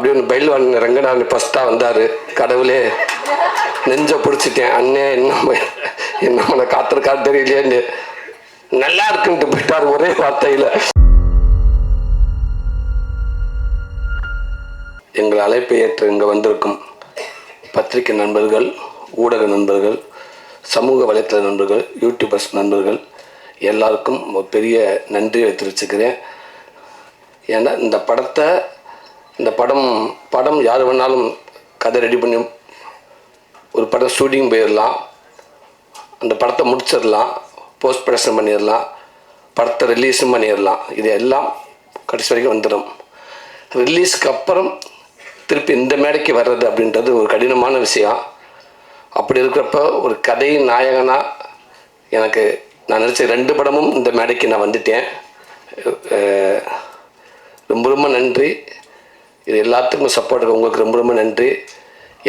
அப்படின்னு பயில்வான் ரங்கநாதன் ஃபஸ்ட்டாக வந்தார். கடவுளே நெஞ்ச பிடிச்சிட்டேன். அண்ணே என்ன என்ன உன காத்திருக்காரு தெரியலையேன்னு. நல்லா இருக்குன்ட்டு போயிட்டார் ஒரே வார்த்தையில். எங்கள் அழைப்பை ஏற்று இங்கே வந்திருக்கும் பத்திரிகை நண்பர்கள் ஊடக நண்பர்கள் சமூக வலைத்தள நண்பர்கள் யூடியூபர்ஸ் நண்பர்கள் எல்லாருக்கும் ஒரு பெரிய நன்றியை தெரிவிச்சுக்கிறேன். ஏன்னா இந்த படத்தை இந்த படம் படம் யார் வேணாலும் கதை ரெடி பண்ணி ஒரு படம் ஷூட்டிங் போயிடலாம் அந்த படத்தை முடிச்சிடலாம் போஸ்ட் ப்ரொடக்ஷன் பண்ணிடலாம் படத்தை ரிலீஸும் பண்ணிடலாம் இது எல்லாம் கடைசி வரைக்கும் வந்துடும் ரிலீஸ்க்கு அப்புறம் திருப்பி இந்த மேடைக்கு வர்றது அப்படின்றது ஒரு கடினமான விஷயம். அப்படி இருக்கிறப்ப ஒரு கதை நாயகனாக எனக்கு நான் நினச்ச ரெண்டு படமும் இந்த மேடைக்கு நான் வந்துட்டேன். ரொம்ப ரொம்ப நன்றி. இது எல்லாத்துக்கும் சப்போர்ட் உங்களுக்கு ரொம்ப ரொம்ப நன்றி.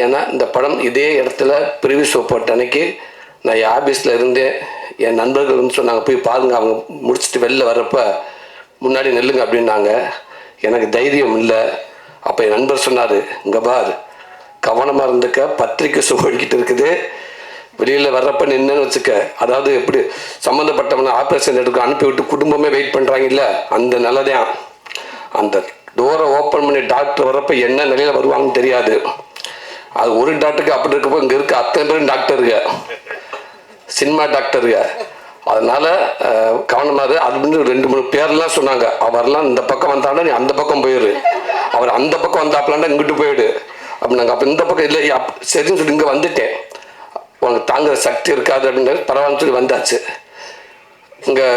ஏன்னா இந்த படம் இதே இடத்துல பிரிவி ஷோ போட்ட அன்னைக்கு நான் என் ஆஃபீஸில் இருந்தேன் என் நண்பர்கள் வந்து சொன்னாங்க போய் பாருங்க அவங்க முடிச்சுட்டு வெளில வர்றப்ப முன்னாடி நெல்லுங்க அப்படின்னாங்க. எனக்கு தைரியம் இல்லை. அப்போ என் நண்பர் சொன்னார் இங்கே பார் கவனமாக இருந்துக்க பத்திரிக்கை ஷோ இருக்குது. வெளியில் வர்றப்ப நின்னுன்னு வச்சுக்க. அதாவது எப்படி சம்மந்தப்பட்டவனை ஆப்ரேஷன் எடுக்க அனுப்பி விட்டு குடும்பமே வெயிட் பண்ணுறாங்கல்ல அந்த நிலதான். அந்த டோரை ஓப்பன் பண்ணி டாக்டர் வரப்போ என்ன நிலையில் வருவாங்கன்னு தெரியாது. அது ஒரு டாக்டருக்கு அப்படி இருக்கப்போ இங்கே இருக்க அத்தனை பேரும் டாக்டருங்க சினிமா டாக்டருங்க அதனால கவனமாக கவனமா அது வந்து ரெண்டு மூணு பேர்லாம் சொன்னாங்க. அவர்லாம் இந்த பக்கம் வந்தாலும் நீ அந்த பக்கம் போயிடு அவர் அந்த பக்கம் வந்தாப்லாண்டா இங்கிட்டு போயிடு. அப்படின்னாங்க அப்போ இந்த பக்கம் இல்லை அப் சரின்னு சொல்லி இங்கே வந்துட்டேன். உனக்கு தாங்குற சக்தி இருக்காது அப்படின்னு பரவாயில்லன்னு சொல்லி வந்தாச்சு. இங்கே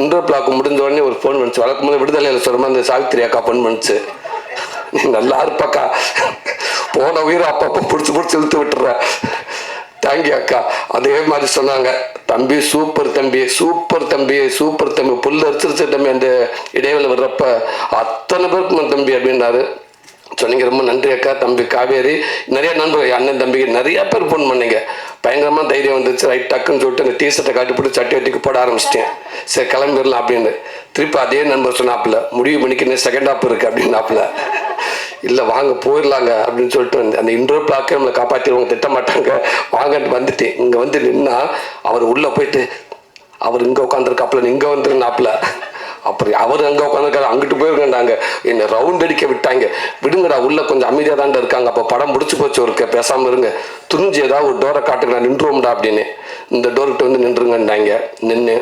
இன்டோர் பிளாக் முடிஞ்ச உடனே ஒரு ஃபோன் வந்துச்சு. வளர்க்கும் போது விடுதலையில் சொல்கிற அந்த சாவித்திரி அக்கா ஃபோன் பண்ணுச்சு நீ நல்லா இருப்பாக்கா. போன உயிரை அப்பப்போ பிடிச்சி பிடிச்சி இழுத்து விட்டுற தேங்க்யூ அக்கா. அதே மாதிரி சொன்னாங்க. தம்பி சூப்பர் தம்பி சூப்பர் தம்பி சூப்பர் தம்பி. புல் அரிச்சிருச்சு தம்பி அந்த இடைவேளை வர்றப்ப அத்தனை பேருக்கு தம்பி அப்படின்னாரு. சொன்னீங்க ரொம்ப நன்றி அக்கா தம்பி காவேரி. நிறைய நண்பர்கள் அண்ணன் தம்பிக்கு நிறைய பேர் ஃபோன் பண்ணீங்க. பயங்கரமாக தைரியம் வந்துச்சு. ரைட் டக்குன்னு சொல்லிட்டு அந்த டிஷர்ட்டை காட்டி போட்டு சட்டை வெட்டிக்கு போட ஆரம்பிச்சிட்டேன். சரி கிளம்பிடலாம் அப்படின்னு. திருப்பி அதே நண்பர் சொன்னாப்புல முடிவு பண்ணிக்கு இன்னும் செகண்ட் ஆப் இருக்கு அப்படின்னாப்புல. இல்லை வாங்க போயிடலாங்க அப்படின்னு சொல்லிட்டு வந்து அந்த இன்டோர் பிளாக்கே நம்மளை காப்பாற்றிடுவாங்க திட்ட மாட்டாங்க வாங்கன்ட்டு வந்துட்டேன். இங்கே வந்து நின்னா அவர் உள்ளே போயிட்டு அவர் இங்கே உட்காந்துருக்காப்புல இங்கே வந்துருந்தாப்புல அப்படி அவர் அங்கே உட்காந்துருக்காரு அங்கிட்டு போயிருக்கேன்டாங்க. என்னை ரவுண்ட் அடிக்க விட்டாங்க. விடுங்கடா உள்ள கொஞ்சம் அமைதியாக தான்டா இருக்காங்க. அப்போ படம் முடிச்சு போச்சு ஒருக்க பேசாமல் இருங்க. துணிஞ்சு ஏதாவது ஒரு டோரை காட்டுக்கு நான் நின்றுவோம்டா அப்படின்னு. இந்த டோர்கிட்ட வந்து நின்றுங்கன்றாங்க நின்று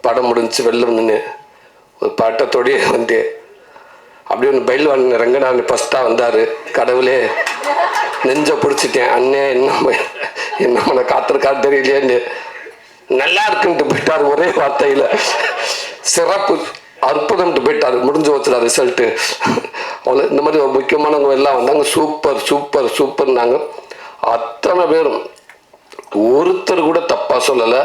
படம் முடிஞ்சு வெளில நின்று ஒரு பட்டத்தோடய வந்து அப்படியே ஒன்று பயில்வான் ரங்கநாதன் ஃபஸ்ட்டாக வந்தார். கடவுளே நெஞ்ச பிடிச்சிட்டேன். அண்ணே என்ன என்ன உன காத்திருக்காரு தெரியலையேன்னு. நல்லா இருக்குன்ட்டு போயிட்டார் ஒரே வார்த்தையில். சிறப்பு அற்புதம்ட்டு போயிட்டார். முடிஞ்சு வச்சுடா ரிசல்ட்டு அவ்வளோ இந்த மாதிரி ஒரு முக்கியமானவங்க எல்லாம் வந்தாங்க. சூப்பர் சூப்பர் சூப்பர்னாங்க அத்தனை பேரும். ஒருத்தர் கூட தப்பாக சொல்லலை.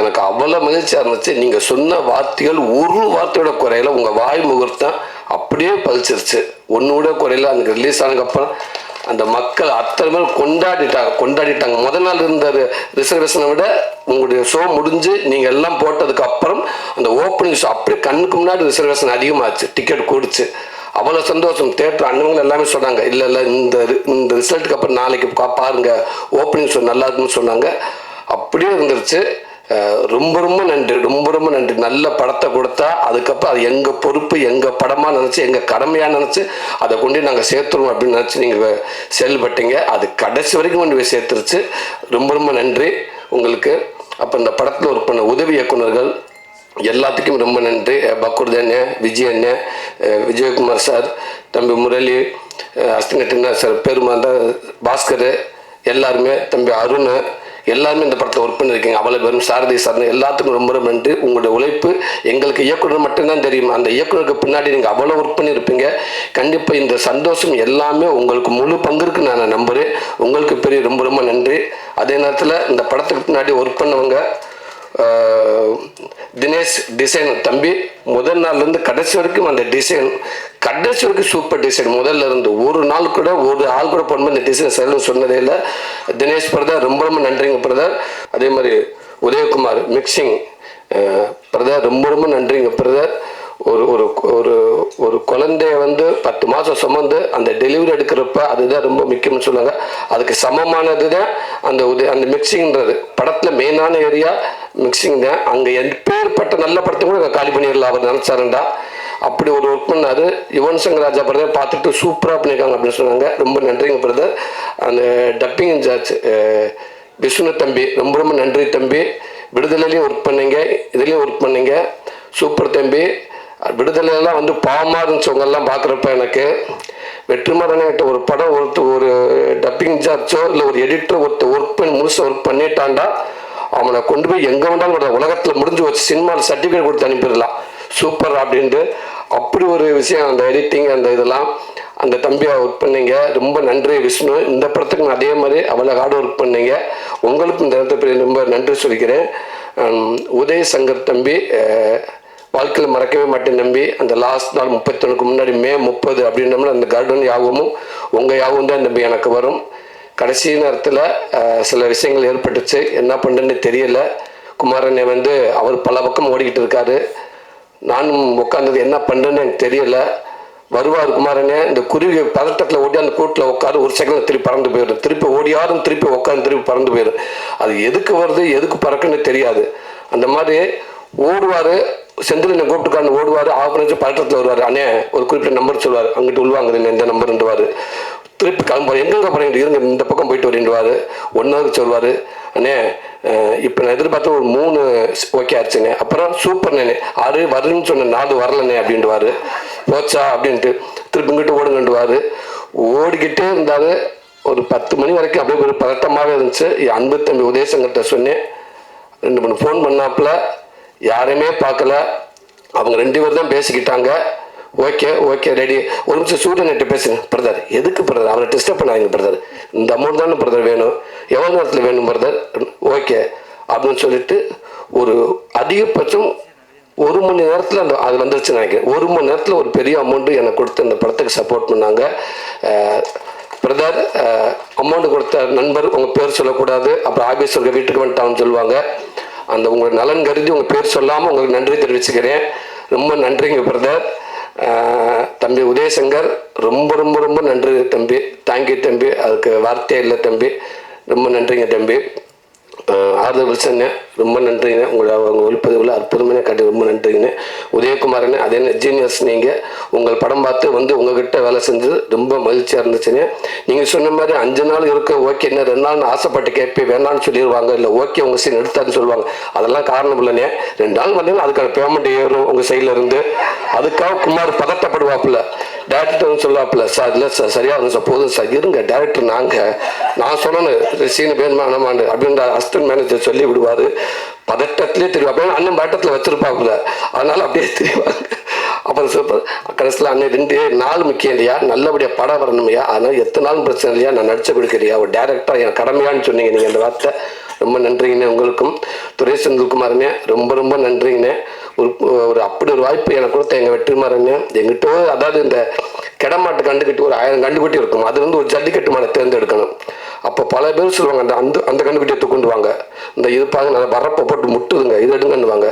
எனக்கு அவ்வளோ மகிழ்ச்சியாக இருந்துச்சு. நீங்கள் சொன்ன வார்த்தைகள் ஒரு வார்த்தையோட குறையில. உங்கள் வாய் முகூர்த்தம் அப்படியே பழிச்சிருச்சு ஒன்று கூட குறையில. அந்த ரிலீஸ் ஆனதுக்கப்புறம் அந்த மக்கள் அத்தனை பேர் கொண்டாடிட்டாங்க கொண்டாடிட்டாங்க. முத நாள் இருந்த ரிசர்வேஷனை விட உங்களுடைய ஷோ முடிஞ்சு நீங்கள் எல்லாம் போட்டதுக்கு அப்புறம் அந்த ஓப்பனிங் ஷோ அப்படியே கண்ணுக்கு முன்னாடி ரிசர்வேஷன் அதிகமாச்சு டிக்கெட் கூடிச்சு. அவ்வளோ சந்தோஷம். தேட்டர் அண்ணவங்க எல்லாமே சொன்னாங்க இல்லை இல்லை இந்த ரி- இந்த ரிசல்ட்டுக்கு அப்புறம் நாளைக்கு பாருங்கள் பாருங்க ஓப்பனிங் ஷோ நல்லா இருக்குன்னு சொன்னாங்க. அப்படியே இருந்துருச்சு. ரொம்ப ரொம்ப நன்றி ரொம்ப ரொம்ப நன்றி. நல்ல படத்தை கொடுத்தா அதுக்கப்புறம் அது எங்கள் பொறுப்பு எங்கள் படமாக நினச்சி எங்கள் கடமையாக நினச்சி அதை கொண்டு நாங்கள் சேர்த்துருவோம் அப்படின்னு நினச்சி நீங்கள் செயல்பட்டீங்க. அது கடைசி வரைக்கும் கொண்டு போய் சேர்த்துருச்சு. ரொம்ப ரொம்ப நன்றி. உங்களுக்கு அப்போ இந்த படத்தில் ஒர்க் பண்ண உதவி இயக்குனர்கள் எல்லாத்துக்கும் ரொம்ப நன்றி. அஹ் அண்ணன் விஜய் அண்ணன் விஜயகுமார் சார் தம்பி முரளி அஹ் அஸ்தினட்டினா சார் பெருமாந்தா பாஸ்கர் எல்லாருமே தம்பி அருண் எல்லாருமே இந்த படத்தில் ஒர்க் பண்ணியிருக்கீங்க அவ்வளோ பேரும் சாரதி சார் எல்லாத்துக்கும் ரொம்ப ரொம்ப நன்றி. உங்களுடைய உழைப்பு எங்களுக்கு இயக்குனர் மட்டும்தான் தெரியும். அந்த இயக்குனருக்கு பின்னாடி நீங்கள் அவ்வளோ ஒர்க் பண்ணியிருப்பீங்க கண்டிப்பாக இந்த சந்தோஷம் எல்லாமே உங்களுக்கு முழு பங்கிற்கு நான் நம்புகிறேன் உங்களுக்கு பெரிய ரொம்ப ரொம்ப நன்றி. அதே நேரத்தில் இந்த படத்துக்கு பின்னாடி ஒர்க் பண்ணவங்க தினேஷ் டிசைன் தம்பி முதல் நாள்லேருந்து கடைசி வரைக்கும் அந்த டிசைன் கடைசி வரைக்கும் சூப்பர் டிசைன் முதல்ல இருந்து ஒரு நாள் கூட ஒரு ஆள் கூட பண்ணும்போது இந்த டிசைன் சரின்னு சொன்னதே இல்லை. தினேஷ் பிரதர் ரொம்ப ரொம்ப நன்றிங்க பிரதர் அதே மாதிரி உதயகுமார் மிக்சிங் பிரதர் ரொம்ப ரொம்ப நன்றிங்க பிரதர் ஒரு ஒரு ஒரு ஒரு குழந்தைய வந்து பத்து மாதம் சுமந்து அந்த டெலிவரி எடுக்கிறப்ப அதுதான் ரொம்ப முக்கியம்னு சொல்லுவாங்க. அதுக்கு சமமானது தான் அந்த உத அந்த மிக்சிங்கிறது படத்தில் மெயினான ஏரியா மிக்சிங் தான் அங்கே எப்பேற்பட்ட நல்ல படத்தை கூட அங்க காலி பண்ணிடலாம் அவர் நினச்சாருண்டா. அப்படி ஒரு ஒர்க் பண்ணார். யுவன் சங்கர் ராஜா பிரதர் பார்த்துட்டு சூப்பராக பண்ணியிருக்காங்க அப்படின்னு சொன்னாங்க. ரொம்ப நன்றிங்க பிரதர் அந்த டப்பிங் இன்சார்ஜ் விஷ்ணு தம்பி ரொம்ப ரொம்ப நன்றி தம்பி. விடுதலையிலையும் ஒர்க் பண்ணீங்க இதுலேயும் ஒர்க் பண்ணீங்க. சூப்பர் தம்பி. விடுதலையெல்லாம் வந்து பாவமாக இருந்துச்சவங்கெல்லாம் பார்க்குறப்ப எனக்கு. வெற்றிமாறன்கிட்ட ஒரு படம் ஒருத்தர் ஒரு டப்பிங் இன்சார்ஜோ இல்லை ஒரு எடிட்டர் ஒருத்தர் ஒர்க் பண்ணி முழுசாக ஒர்க் பண்ணிட்டான்டா அவனை கொண்டு போய் எங்கே வேண்டாலும் விடலாம் உலகத்தில் முடிஞ்சு வச்சு சினிமாவில் சர்டிஃபிகேட் கொடுத்து அனுப்பிடலாம். சூப்பர் அப்படின்ட்டு அப்படி ஒரு விஷயம் அந்த எடிட்டிங் அந்த இதெல்லாம் அந்த தம்பியை ஒர்க் பண்ணீங்க. ரொம்ப நன்றி விஷ்ணு. இந்த படத்துக்கு நான் அதே மாதிரி அவ்வளோ ஹார்ட் ஒர்க் பண்ணீங்க. உங்களுக்கும் இந்த இடத்துல ரொம்ப நன்றி சொல்லிக்கிறேன். உதய சங்கர் தம்பி வாழ்க்கையில் மறக்கவே மாட்டேன் நம்பி அந்த லாஸ்ட் நாள் முப்பத்தொன்னுக்கு முன்னாடி மே முப்பது அப்படின்னோம்னா அந்த கார்டன் யாகமும் உங்கள் யாகவும் தான் நம்பி எனக்கு வரும். கடைசி நேரத்தில் சில விஷயங்கள் ஏற்பட்டுச்சு. என்ன பண்ணுறேன்னு தெரியல. குமாரனை வந்து அவர் பல பக்கம் ஓடிக்கிட்டு இருக்காரு. நானும் உட்காந்தது என்ன பண்ணுறேன்னு எனக்கு தெரியல. வருவார் குமாரனே இந்த குருவி பதட்டத்தில் ஓடி அந்த கூட்டில் உட்காரு ஒரு செகண்டில் திருப்பி பறந்து போயிடும் திருப்பி ஓடியாரும் திருப்பி உட்காந்து திருப்பி பறந்து போயிடும் அது எதுக்கு வருது எதுக்கு பறக்குன்னு தெரியாது. அந்த மாதிரி ஓடுவார் செந்தில் கூப்பிட்டுக்காண்டு ஓடுவார் ஆஃப் பதட்டத்தில் வருவார். அண்ணே ஒரு குறிப்பிட்ட நம்பர் சொல்லுவார். அங்கிட்டு உள்வாங்குது இந்த நம்பர்ன்றவார் திருப்பி கிளம்புவார் எங்கெங்க போகிறீங்க இருங்க இந்த பக்கம் போயிட்டு வரீண்டுவார் ஒன்னாவது சொல்வார் அண்ணே இப்போ நான் எதிர்பார்த்த ஒரு மூணு ஓகே ஆச்சுண்ணே அப்புறம் சூப்பர் நேனே ஆறு வருன்னு சொன்ன நாலு வரலண்ணே அப்படின்ட்டுவார் போச்சா? அப்படின்ட்டு திருப்பி இங்கிட்டு ஓடுங்கன்றுவார் ஓடிக்கிட்டே இருந்தார் ஒரு பத்து மணி வரைக்கும் அப்படியே ஒரு பதட்டமாகவே இருந்துச்சு. அன்பு தம்பி உதயசங்கர்கிட்ட சொன்னேன். ரெண்டு மூணு ஃபோன் பண்ணாப்புல. யாரையுமே பார்க்கல. அவங்க ரெண்டு பேர் தான் பேசிக்கிட்டாங்க. ஓகே ஓகே ரெடி ஒரு நிமிஷம் ஸ்டூடெண்ட் பேசுங்க பிரதர் எதுக்கு பிரதர் அவரை டிஸ்டர்ப் பண்ணாதீங்க பிரதர் இந்த அமௌண்ட் தானே பிரதர் வேணும். எவ்வளோ நேரத்தில் வேணும் பிரதர் ஓகே அப்படின்னு சொல்லிட்டு ஒரு அதிகபட்சம் ஒரு மணி நேரத்தில் அந்த அது வந்துருச்சு நினைக்கிறேன். ஒரு மணி நேரத்தில் ஒரு பெரிய அமௌண்ட்டு எனக்கு கொடுத்து அந்த படத்துக்கு சப்போர்ட் பண்ணாங்க. பிரதர் அமௌண்ட் கொடுத்த நண்பர் உங்கள் பேர் சொல்லக்கூடாது. அப்புறம் ஆபீஸ் உங்கள் வீட்டுக்கு வந்துட்டான்னு சொல்லுவாங்க. அந்த உங்கள் நலன் கருதி உங்கள் பேர் சொல்லாமல் உங்களுக்கு நன்றி தெரிவிச்சுக்கிறேன். ரொம்ப நன்றிங்க பிரதர் தம்பி உதயசங்கர் ரொம்ப ரொம்ப ரொம்ப நன்றி தம்பி. தேங்க்யூ தம்பி. அதுக்கு வார்த்தையே இல்லை தம்பி. ரொம்ப நன்றிங்க தம்பி. ஆறுதல் வில்சண்ணே ரொம்ப நன்றிங்க. உங்களை அவங்க ஒளிப்பதிவில் அற்புதமான காட்டி ரொம்ப நன்றிங்க. உதயகுமாரன் அதே ஜீனியஸ் நீங்கள் உங்கள் படம் பார்த்து வந்து உங்ககிட்ட வேலை செஞ்சது ரொம்ப மகிழ்ச்சியாக இருந்துச்சுங்க. நீங்கள் சொன்ன மாதிரி அஞ்சு நாள் இருக்க ஓகே என்ன ரெண்டு நாள் ஆசைப்பட்டு கேட்பேன் வேணாம்னு சொல்லிடுவாங்க இல்லை ஓகே உங்கள் சீன் எடுத்தாருன்னு சொல்லுவாங்க. அதெல்லாம் காரணம் இல்லைண்ணே ரெண்டு நாள் வந்தீங்கன்னா அதுக்கான பேமெண்ட் ஏறும் உங்கள் சைடில் இருந்து. அதுக்காக குமார் பதட்டப்படுவாப்புல. டேரக்டர் சொல்லுவாப்புல சார் இல்லை சார் சரியா இருக்கும் சார் போதும் சார் இருங்க டேரக்டர் நாங்கள் நான் சொன்னேன் சீனு வேணுமா வேணாமான்னு அப்படின்ற அசிஸ்டன்ட் மேனேஜர் சொல்லி விடுவார் பதட்டத்திலே தெரியும் அப்படியே அண்ணன் பதட்டத்தில் வச்சிருப்பாப்புல. அதனால அப்படியே தெரியுவாங்க அப்புறம் சூப்பர் கடைசியில் அண்ணன் ரெண்டு நாள் முக்கியம் இல்லையா? நல்லபடியாக படம் வரணுமையா? அதனால் எத்தனை நாளும் பிரச்சனை இல்லையா? நான் நடிச்சு கொடுக்குறியா? ஒரு டேரக்டர் என் கடமையான்னு சொன்னீங்க நீங்கள் அந்த வார்த்தை. ரொம்ப நன்றிங்கண்ணே உங்களுக்கும். துரை செந்தில்குமாருமே ரொம்ப ரொம்ப நன்றிங்கண்ணே. ஒரு ஒரு அப்படி ஒரு வாய்ப்பு எனக்கு கொடுத்த எங்கள் வெற்றிமாறன் எங்கிட்ட அதாவது இந்த கிடமாட்டு கண்டுக்கட்டி ஒரு ஆயிரம் கண்டுக்குட்டி இருக்கும். அது வந்து ஒரு ஜல்லிக்கட்டு மாடை தேர்ந்தெடுக்கணும். அப்போ பல பேர் சொல்லுவாங்க அந்த அந்த அந்த கண்டுக்குட்டியை தூக்குண்டுவாங்க இந்த இது பாருங்க நல்லா வரப்பை போட்டு முட்டுதுங்க இது எடுங்கன்னுவாங்க.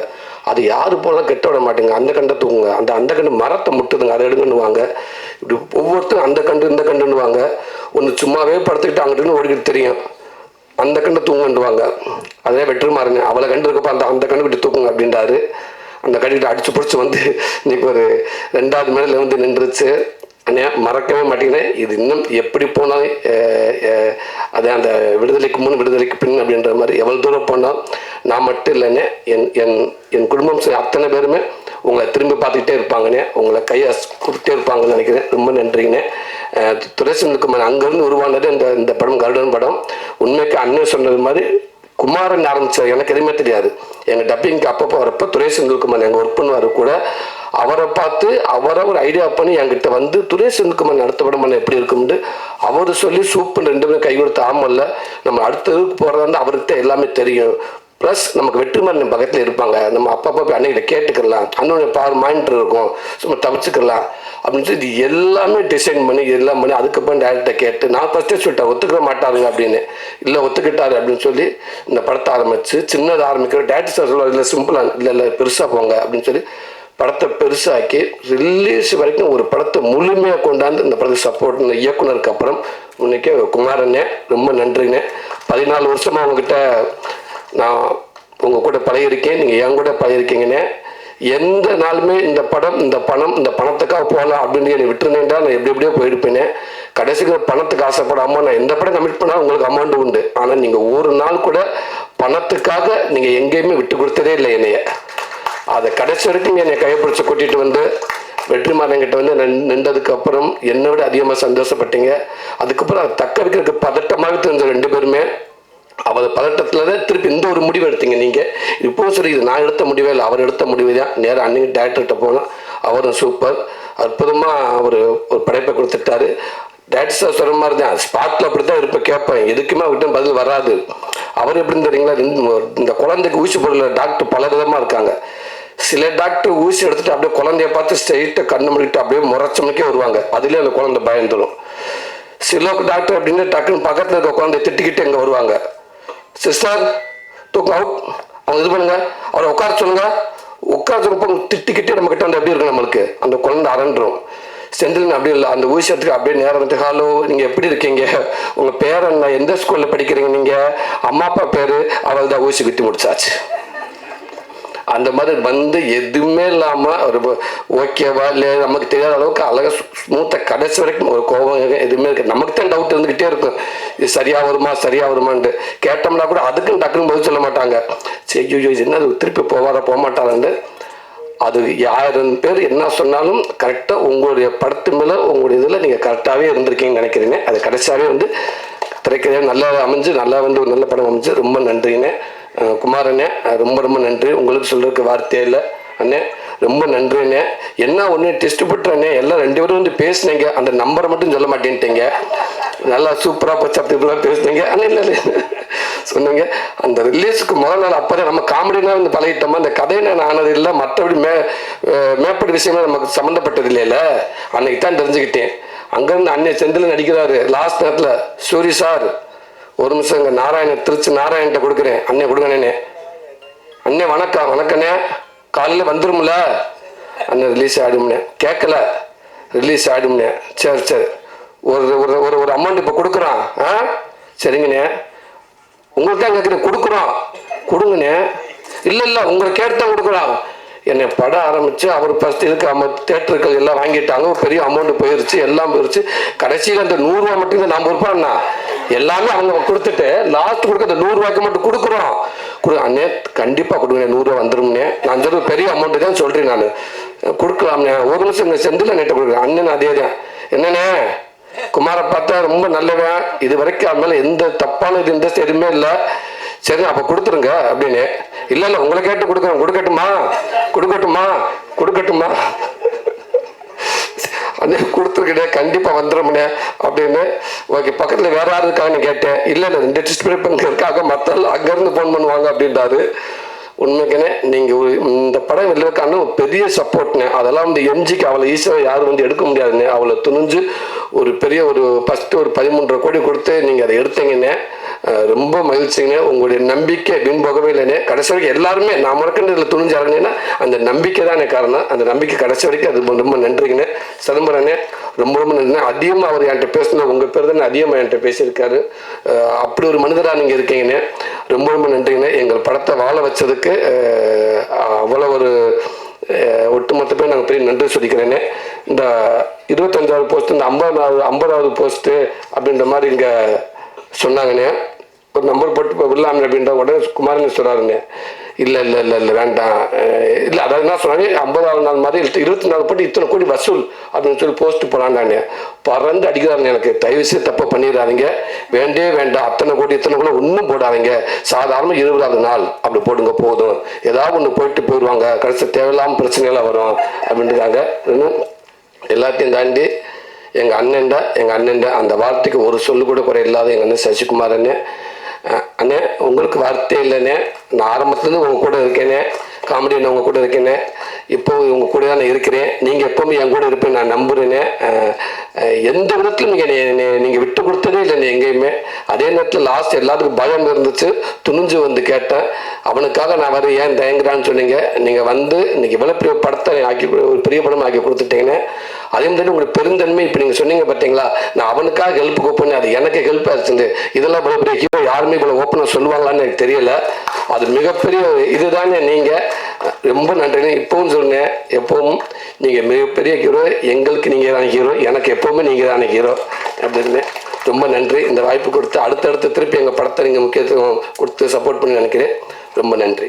அது யாரு போல கெட்ட விட மாட்டேங்க. அந்த கண்டை தூக்குங்க. அந்த அந்த கண்டு மரத்தை முட்டுதுங்க அதை எடுங்கன்னுவாங்க. இப்படி ஒவ்வொருத்தரும் அந்த கண்டு இந்த கண்டுன்னுவாங்க. ஒன்று சும்மாவே படுத்துக்கிட்டு அங்கிட்டு ஓடிக்கிட்டு தெரியும். அந்த கண்டை தூங்குன்றுவாங்க அதே வெற்றி மாறுங்க அவளை கண்டு இருக்கப்போ அந்த அந்த கண்டு தூக்குங்க அப்படின்றாரு. அந்த கண்டுகிட்ட அடிச்சு பிடிச்சி வந்து இன்னைக்கு ஒரு ரெண்டாவது மேடையில் வந்து நின்றுச்சு. அண்ணே மறக்கவே மாட்டேங்கிறேன் இது இன்னும் எப்படி போனால் அதே அது அந்த விடுதலைக்கு முன் விடுதலைக்கு பின் அப்படின்ற மாதிரி எவ்வளோ தூரம் போனால் நான் மட்டும் இல்லைண்ணே என் என் என் குடும்பம் சரி அத்தனை பேருமே உங்களை திரும்பி பார்த்துக்கிட்டே இருப்பாங்கண்ணே. உங்களை கையை கொடுத்துட்டே இருப்பாங்கன்னு நினைக்கிறேன். ரொம்ப நன்றிங்கண்ணே. அஹ், குமார் அங்கேருந்து உருவானது இந்த இந்த படம் கருடன் படம். உண்மைக்கு அண்ணன் சொன்னது மாதிரி குமாரன் ஆரம்பிச்சார் எனக்கு எதுவுமே தெரியாது. எங்க டப்பிங்க்கு அப்பப்போ வரப்போ துரை செந்தில்குமார் எங்க ஒர்க் பண்ணுவார் கூட அவரை பார்த்து அவரை ஒரு ஐடியா பண்ணி என்கிட்ட வந்து துரை செந்தில்குமார் அடுத்த படம் எப்படி இருக்கும்னு அவர் சொல்லி சூப்பர் ரெண்டு பேரும் கை கொடுத்து ஆமல்ல நம்ம அடுத்த இதுக்கு போகிறதா இருந்தால் அவருக்கு தான் எல்லாமே தெரியும். ப்ளஸ் நமக்கு வெற்றிமாறன் பக்கத்தில் இருப்பாங்க. நம்ம அப்பா போய் அன்னைகிட்ட கேட்டுக்கலாம். அண்ணனுடைய பார் மைண்ட் இருக்கும். சும்மா தவிச்சுக்கலாம். அப்படின்னு சொல்லி இது எல்லாமே டிசைன் பண்ணி எல்லாம் பண்ணி அதுக்கப்புறம் டேரக்டரை கேட்டு நான் ஃபஸ்ட்டே சொல்லிட்டேன் ஒத்துக்க மாட்டாருங்க அப்படின்னு. இல்லை ஒத்துக்கிட்டாரு அப்படின்னு சொல்லி இந்த படத்தை ஆரம்பிச்சு சின்னது ஆரம்பிக்கிற டேரக்டர் சார் சொல்லுவார் இல்லை சிம்பிளாக இல்லை இல்லை பெருசாக போங்க அப்படின்னு சொல்லி படத்தை பெருசாக்கி ரிலீஸ் வரைக்கும் ஒரு படத்தை முழுமையாக கொண்டாந்து இந்த படத்தை சப்போர்ட் இந்த இயக்குனருக்கு அப்புறம் இன்னைக்கு குமாரண்ணே ரொம்ப நன்றிண்ணே பதினாலு வருஷமாக அவங்ககிட்ட நான் உங்கள் கூட பழகிருக்கேன் நீங்கள் என் கூட பழகிருக்கீங்கன்னு எந்த நாளுமே இந்த படம் இந்த பணம் இந்த பணத்துக்காக போகலாம் அப்படின்னு என்னை விட்டுருந்தேன்டா நான் எப்படி எப்படியோ போயிருப்பேனே. கடைசிக்கு பணத்துக்கு ஆசைப்படாமல் நான் எந்த படம் கமிட் பண்ணால் உங்களுக்கு அமௌண்ட் உண்டு. ஆனால் நீங்கள் ஒரு நாள் கூட பணத்துக்காக நீங்கள் எங்கேயுமே விட்டு கொடுத்ததே இல்லை என்னைய. அதை கடைசி வரைக்கும் என்னை கைப்பிடிச்சு கூட்டிகிட்டு வந்து வெற்றிமாறன் கிட்ட வந்து நின்றதுக்கு அப்புறம் என்னை விட அதிகமாக சந்தோஷப்பட்டீங்க. அதுக்கப்புறம் அதை தக்க வைக்கிறதுக்கு பதட்டமாக தெரிஞ்ச ரெண்டு பேருமே அவர் பதட்டத்தில் தான் திருப்பி இந்த ஒரு முடிவு எடுத்தீங்க நீங்கள் இப்போவும் சரி இது நான் எடுத்த முடிவே இல்லை அவர் எடுத்த முடிவு தான். நேராக அன்னைக்கு டேரக்டர்கிட்ட போனோம் அவரும் சூப்பர் அற்புதமாக அவர் ஒரு படைப்பை கொடுத்துட்டாரு. டேரக்டர் சார் சொல்கிற மாதிரி தான் ஸ்பாட்டில் அப்படி தான் இருப்பேன் கேட்பேன். எதுக்குமே அவர்கிட்ட பதில் வராது. அவர் எப்படின்னு தெரியுங்களா இந்த- குழந்தைக்கு ஊசி போடல டாக்டர் பல விதமாக இருக்காங்க. சில டாக்டர் ஊசி எடுத்துட்டு அப்படியே குழந்தைய பார்த்து ஸ்ட்ரைட்டாக கண்ணு முடிக்கிட்டு அப்படியே முறைச்சமைக்கே வருவாங்க. அதுலேயே அந்த குழந்தை பயந்துடும். சில டாக்டர் அப்படின்னு டக்குன்னு பக்கத்தில் இருக்க குழந்தைய திட்டிக்கிட்டு இங்கே வருவாங்க. சிஸ்டர் தூக்கம் அவுட். அவங்க இது பண்ணுங்க. அவரை உட்கார சொல்லுங்க. உட்கார சொல்லுங்க திட்டிக்கிட்டே நம்ம கிட்ட வந்து எப்படி இருக்கு நம்மளுக்கு? அந்த குழந்தை அரண்டுரும் செந்தில் அப்படி இல்லை. அந்த ஊசி அப்படியே நேரம் வந்து ஹலோ நீங்க எப்படி இருக்கீங்க? உங்க பேர் என்ன? எந்த ஸ்கூல்ல படிக்கிறீங்க நீங்க? அம்மா அப்பா பேரு அவள் தான் ஊசி குத்தி முடிச்சாச்சு. அந்த மாதிரி வந்து எதுவுமே இல்லாமல் ஒரு ஓகேவா? இல்லை நமக்கு தெரியாத அளவுக்கு அழகாக ஸ்மூத்தாக கடைசி வரைக்கும் ஒரு கோபம் எதுவுமே இருக்கு. நமக்கு தான் டவுட் இருந்துக்கிட்டே இருக்கும். இது சரியா வருமா சரியா வருமான்ட்டு கேட்டோம்னா கூட அதுக்குன்னு டக்குன்னு பதில் சொல்ல மாட்டாங்க. சரி ஐயோ என்ன அது திருப்பி போவாரா? போக மாட்டாரான்னு அது ஆயிரம் பேர் என்ன சொன்னாலும் கரெக்டாக உங்களுடைய படத்து மேலே உங்களுடைய இதில் நீங்கள் கரெக்டாகவே இருந்திருக்கீங்கன்னு நினைக்கிறீங்க. அது கடைசியாகவே வந்து திரைக்கதையாக நல்லா அமைஞ்சு நல்லா வந்து ஒரு நல்ல படம் அமைஞ்சு ரொம்ப நன்றிங்க. குமாரண்ணே ரொம்ப ரொம்ப நன்றி. உங்களுக்கு சொல்றதுக்கு வார்த்தையே இல்லை. அண்ணே ரொம்ப நன்றிண்ணே என்ன ஒன்று டெஸ்ட் அண்ணே எல்லாம் ரெண்டு பேரும் வந்து பேசுனீங்க. அந்த நம்பரை மட்டும் சொல்ல மாட்டேன்ட்டீங்க. நல்லா சூப்பராக போச்சு அப்படி இப்படிலாம் பேசுனீங்க. அண்ணே இல்லை சொன்னீங்க. அந்த ரிலீஸுக்கு முதல் நாள் அப்போ நம்ம காமெடினா வந்து பழகிட்டோமா? அந்த கதை நான் ஆனது இல்லை. மற்றபடி மே அஹ் மேற்படி விஷயமே நமக்கு சம்மந்தப்பட்டது இல்லைல்ல அன்னைக்கு தான் தெரிஞ்சுக்கிட்டேன். அங்கேருந்து அன்னை செந்தில் நடிக்கிறாரு. லாஸ்ட் நேரத்தில் சூரி சார். ஒரு நிமிஷம் இங்கே நாராயணன் திருச்சி நாராயண்கிட்ட கொடுக்குறேன். அண்ணே கொடுங்கண்ணே அண்ணே வணக்கம் வணக்கண்ணே காலையில் வந்துரும்ல? அண்ணன் ரிலீஸ் ஆகிடும்னே. கேட்கல. ரிலீஸ் ஆகிடும்னே. சரி சரி. ஒரு ஒரு ஒரு ஒரு அமௌண்ட் இப்போ கொடுக்குறான். ஆ? சரிங்கண்ணே. உங்களுக்கு தான் கேட்குறேன் கொடுக்குறோம். கொடுங்கண்ணே. இல்லை இல்லை உங்களை கேட்டு தான் கொடுக்குறோம். என்னை படம் ஆரம்பித்து அவர் ஃபஸ்ட் இதுக்கு அம தேட்டருக்கள் எல்லாம் வாங்கிட்டாங்க. ஒரு பெரிய அமௌண்ட் போயிருச்சு எல்லாம் போயிருச்சு. கடைசியில் அந்த நூறுரூவா மட்டும் தான் நான் எல்லாமே அவங்க கொடுத்துட்டு லாஸ்ட் கொடுக்க அந்த நூறுரூவாய்க்கு மட்டும் கொடுக்குறோம். கொடு அண்ணே கண்டிப்பாக கொடுங்க நூறுரூவா வந்துரும்ண்ணே நான் சொல்றது பெரிய அமௌண்ட்டு தான் சொல்கிறேன் நான். கொடுக்கலாம்ண்ணே ஒரு நிமிஷம் இங்கே செந்தில் நேற்று கொடுக்குறேன். அண்ணன் அதே தான். என்னண்ணே? குமாரை பார்த்தா ரொம்ப நல்லவன். இது வரைக்கும் அது மேலே எந்த தப்பான இது எந்த எதுவுமே இல்லை. சரி அப்போ கொடுத்துருங்க அப்படின்னு. இல்லை இல்லை உங்களை கேட்டு கொடுக்குறேன். கொடுக்கட்டுமா? கொடுக்கட்டுமா? கொடுக்கட்டுமா? அண்ணே கொடுத்துருக்கடே கண்டிப்பாக வந்துடும்ண்ணே அப்படின்னு. ஓகே பக்கத்தில் வேற யாரும் இருக்காங்கன்னு கேட்டேன். இல்லை இல்லை ரெண்டு டிஸ்ட்ரிபியூட் பண்ணுறதுக்காக மற்ற அங்கேருந்து ஃபோன் பண்ணுவாங்க அப்படின்றாரு. உண்மைக்குனே நீங்கள் இந்த படம் வெளிவக்கான ஒரு பெரிய சப்போர்ட்னே அதெல்லாம் வந்து எம்ஜிக்கு அவளை ஈஸியாக யாரும் வந்து எடுக்க முடியாதுண்ணே அவளை துணிஞ்சு ஒரு பெரிய ஒரு ஃபஸ்ட்டு ஒரு பதிமூன்றரை கோடி கொடுத்து நீங்கள் அதை எடுத்தீங்கன்னே ரொம்ப மகிழ்ச்சிங்க. உங்களுடைய நம்பிக்கை வீண் போகவே இல்லைண்ணே கடைசி வரைக்கும் எல்லாருமே நான் மறக்கின்ற இதில் துணிஞ்சு அந்த நம்பிக்கை தான் எனக்கு காரணம். அந்த நம்பிக்கை கடைசி வரைக்கும் அது ரொம்ப நன்றிங்கண்ணே சிதம்பரனே ரொம்ப ரொம்ப நன்றி அதிகமாக அவர் என்கிட்ட பேசினா உங்கள் பேர் தானே அதிகமாக என்கிட்ட பேசியிருக்காரு. அப்படி ஒரு மனிதராக நீங்கள் இருக்கீங்கண்ணே ரொம்ப ரொம்ப நன்றிங்கண்ணே எங்கள் படத்தை வாழ வச்சதுக்கு அவ்வளோ ஒரு ஒட்டுமொத்த பேர் நாங்கள் பெரிய நன்றி சொல்லிக்கிறேனே இந்த இருபத்தஞ்சாவது போஸ்ட் இந்த ஐம்பதாவது ஐம்பதாவது போஸ்ட்டு அப்படின்ற மாதிரி இங்கே சொன்னாங்கண்ணே ஒரு நம்பர் போட்டு இப்போ விடலாமே அப்படின்ற உடனே குமாரன் சொல்கிறாருங்க இல்லை இல்லை இல்லை இல்லை வேண்டாம். இல்லை அதாவது என்ன சொன்னாங்க ஐம்பதாவது நாள் மாதிரி இருபத்தி நாலு போட்டு இத்தனை கோடி வசூல் அப்படின்னு சொல்லி போஸ்ட் போடாண்டானே பறந்து அடிக்கிறாங்க எனக்கு. தயவுசெய்து தப்பு பண்ணிடாதீங்க. வேண்டே வேண்டாம். அத்தனை கோடி இத்தனை கூட ஒன்றும் போடாதீங்க. சாதாரண இருபதாவது நாள். அப்படி போடுங்க போதும். ஏதாவது ஒன்று போயிட்டு போயிடுவாங்க. கடைசி தேவையில்லாமல் பிரச்சனைகளாக வரும் அப்படின்றாங்க. இன்னும் எல்லாத்தையும் தாண்டி எங்கள் அண்ணன்டா எங்கள் அண்ணன்ட அந்த வார்த்தைக்கு ஒரு சொல்லு கூட குறை இல்லாத எங்கள் அண்ணன் சசிகுமார் அண்ணன் அண்ணே உங்களுக்கு வார்த்தை இல்லைண்ணே. நான் ஆரம்பத்துலேருந்து உங்கள் கூட இருக்கேனே காமெடி உங்கள் கூட இருக்கேனே இப்போ உங்க கூட தான் நான் இருக்கிறேன். நீங்க எப்பவுமே என் கூட இருப்பேன் நான் நம்புறேனே எந்த விதத்திலும் நீங்க நீங்க விட்டு கொடுத்ததே இல்லை எங்கேயுமே. அதே நேரத்தில் லாஸ்ட் எல்லாத்துக்கும் பயம் இருந்துச்சு. துணிஞ்சு வந்து கேட்டேன். அவனுக்காக நான் வர ஏன் தயங்குறான்னு சொன்னீங்க. நீங்க வந்து இன்னைக்கு இவ்வளவு பெரிய படத்தை ஆக்கி ஒரு பெரிய படம் ஆக்கி கொடுத்துட்டீங்கன்னு. அதே மாதிரி உங்களுக்கு பெருந்தன்மை இப்போ நீங்க சொன்னீங்க பார்த்தீங்களா நான் அவனுக்காக ஹெல்ப் கூப்பிடுன்னு அது எனக்கு ஹெல்ப் ஆச்சு இதெல்லாம் இவ்வளவு பெரிய ஹீரோ யாருமே இவ்வளவு ஓப்பனாக சொல்லுவாங்களான்னு எனக்கு தெரியல. அது மிகப்பெரிய இதுதானே நீங்க. ரொம்ப நன்றினே இப்பவும் சொல்லுங்கள் எப்பவும் நீங்கள் மிகப்பெரிய ஹீரோ எங்களுக்கு நீங்கள் தானே ஹீரோ எனக்கு எப்பவுமே நீங்கள் தானே ஹீரோ அப்படின்னு ரொம்ப நன்றி. இந்த வாய்ப்பு கொடுத்து அடுத்தடுத்து திருப்பி எங்கள் படத்தை நீங்கள் முக்கியத்துவம் கொடுத்து சப்போர்ட் பண்ணி நினைக்கிறேன். ரொம்ப நன்றி.